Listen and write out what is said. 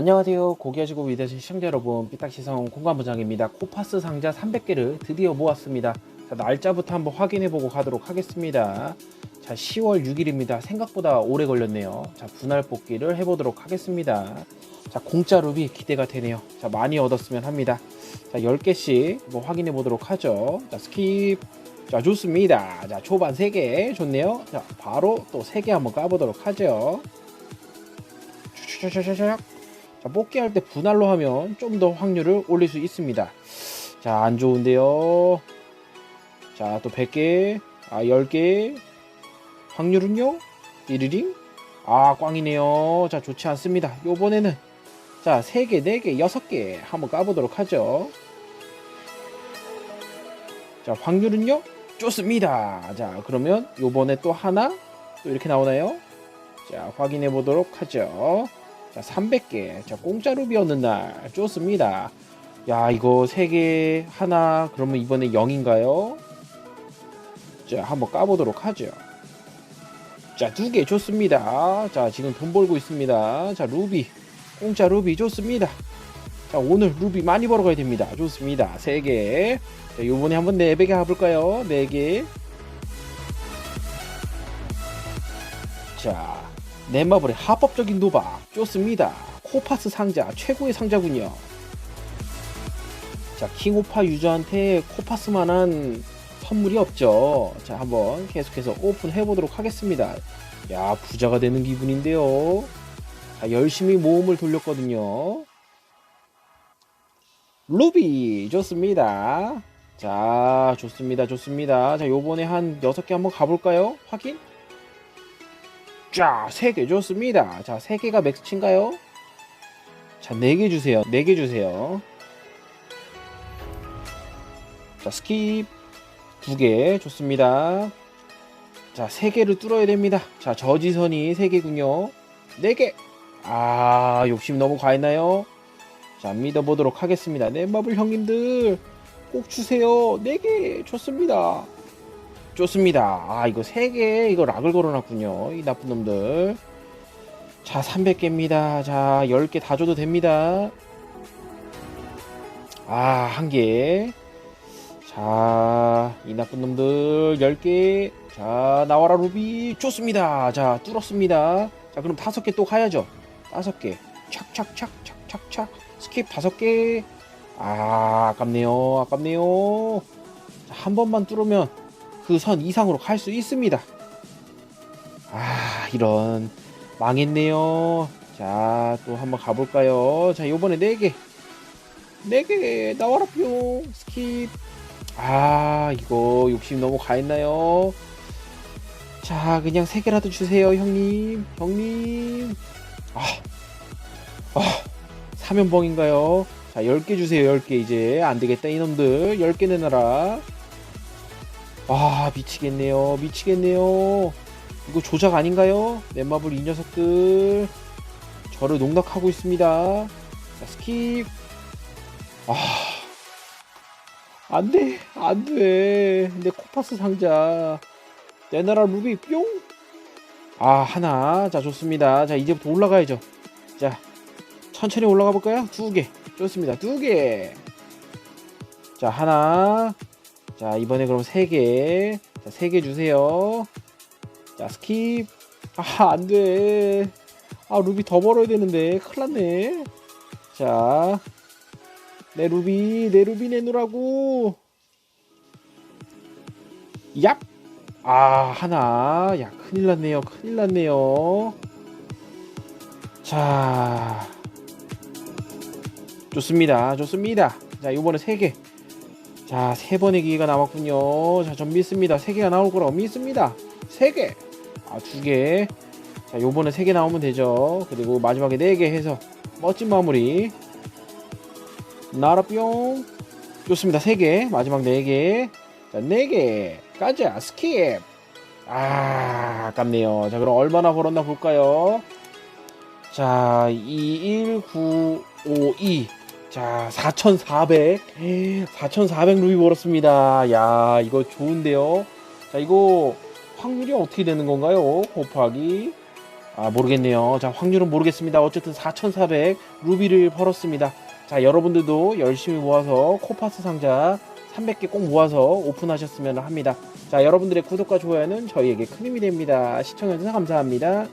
안녕하세요. 고기하시고 위대하신 시청자 여러분, 삐딱시성 공간부장입니다. 코파스 상자 300개를 드디어 모았습니다. 자, 날짜부터 한번 확인해보고 가도록 하겠습니다. 자, 10월 6일입니다. 생각보다 오래 걸렸네요. 자, 분할 뽑기를 해보도록 하겠습니다. 자, 공짜 룹이 기대가 되네요. 자, 많이 얻었으면 합니다. 자, 10개씩 한번 확인해 보도록 하죠. 자, 스킵. 자, 좋습니다. 자, 초반 3개. 좋네요. 자, 바로 또 3개 한번 까보도록 하죠. 샤샤샤샤. 자, 뽑기 할 때 분할로 하면 좀 더 확률을 올릴 수 있습니다. 자, 안 좋은데요. 자, 또 100개. 아, 10개. 확률은요? 띠리링? 아, 꽝이네요. 자, 좋지 않습니다. 요번에는 자, 3개, 4개, 6개 한번 까보도록 하죠. 자, 확률은요? 좋습니다. 자, 그러면 요번에 또 하나 또 이렇게 나오나요? 자, 확인해 보도록 하죠. 자, 300개. 자, 공짜로 비었는 날. 좋습니다. 야, 이거 3개 하나 그러면 이번에 0인가요? 자, 한번 까보도록 하죠. 자, 두 개 좋습니다. 자, 지금 돈 벌고 있습니다. 자, 루비. 공짜 루비 좋습니다. 자, 오늘 루비 많이 벌어가야 됩니다. 좋습니다. 세 개. 자, 요번에 한번 네 배 가볼까요? 네 개. 자, 넷마블의 합법적인 도박. 좋습니다. 코파스 상자, 최고의 상자군요. 자, 킹오파 유저한테 코파스만한 선물이 없죠. 자, 한번 계속해서 오픈해 보도록 하겠습니다. 야, 부자가 되는 기분인데요. 자, 열심히 모험을 돌렸거든요. 루비 좋습니다. 자, 좋습니다. 좋습니다. 자, 요번에 한 6개 한번 가볼까요? 확인? 자, 3개 좋습니다. 자, 3개가 맥스치인가요? 자, 4개 주세요. 4개 주세요. 자, 스킵. 2개 좋습니다. 자, 3개를 뚫어야 됩니다. 자, 저지선이 3개군요. 4개. 아, 욕심 너무 과했나요? 자, 믿어보도록 하겠습니다. 넷마블 형님들, 꼭 주세요. 4개, 좋습니다. 좋습니다. 아, 이거 3개, 이거 락을 걸어놨군요. 이 나쁜 놈들. 자, 300개입니다. 자, 10개 다 줘도 됩니다. 아, 한 개. 자, 이 나쁜 놈들 10개. 자, 나와라 루비. 좋습니다. 자, 뚫었습니다. 자, 그럼 다섯 개 또 가야죠. 다섯 개. 착착착 착착착. 스킵 다섯 개. 아, 아깝네요. 아깝네요. 자, 한 번만 뚫으면 그 선 이상으로 갈 수 있습니다. 아, 이런 망했네요. 자, 또 한번 가볼까요? 자, 요번에 네 개. 네개 나와라 뿅. 스킵. 아, 이거 욕심 너무 가했나요? 자, 그냥 세 개라도 주세요, 형님. 형님. 아, 아, 사면봉인가요? 자, 10개 주세요, 10개 이제. 안 되겠다, 이놈들. 10개 내놔라. 아, 미치겠네요. 미치겠네요. 이거 조작 아닌가요? 넷마블 이 녀석들. 저를 농락하고 있습니다. 자, 스킵. 아, 안 돼, 안 돼. 내 코파스 상자. 내 나라 루비 뿅. 아, 하나. 자, 좋습니다. 자, 이제부터 올라가야죠. 자, 천천히 올라가 볼까요? 두 개. 좋습니다. 두 개. 자, 하나. 자, 이번에 그럼 세 개. 자, 세개 주세요. 자, 스킵. 아, 안 돼. 아, 루비 더 벌어야 되는데. 큰일 났네. 자, 내 루비, 내 루비 내놓으라고. 얍! 아, 하나. 야, 큰일 났네요. 큰일 났네요. 자. 좋습니다. 좋습니다. 자, 요번에 세 개. 자, 세 번의 기회가 남았군요. 자, 전 믿습니다. 세 개가 나올 거라고 믿습니다. 세 개. 아, 두 개. 자, 요번에 세 개 나오면 되죠. 그리고 마지막에 네 개 해서 멋진 마무리. 나라 뿅. 좋습니다. 세 개. 마지막 네 개. 자, 네 개. 가자. 스킵. 아, 아깝네요. 자, 그럼 얼마나 벌었나 볼까요? 자, 2, 1, 9, 5, 2. 자, 4,400. 4,400 루비 벌었습니다. 야, 이거 좋은데요? 자, 이거 확률이 어떻게 되는 건가요? 곱하기. 아 모르겠네요. 자 확률은 모르겠습니다. 어쨌든 4,400 루비를 벌었습니다. 자 여러분들도 열심히 모아서 코파스 상자 300개 꼭 모아서 오픈하셨으면 합니다. 자 여러분들의 구독과 좋아요는 저희에게 큰 힘이 됩니다. 시청해주셔서 감사합니다.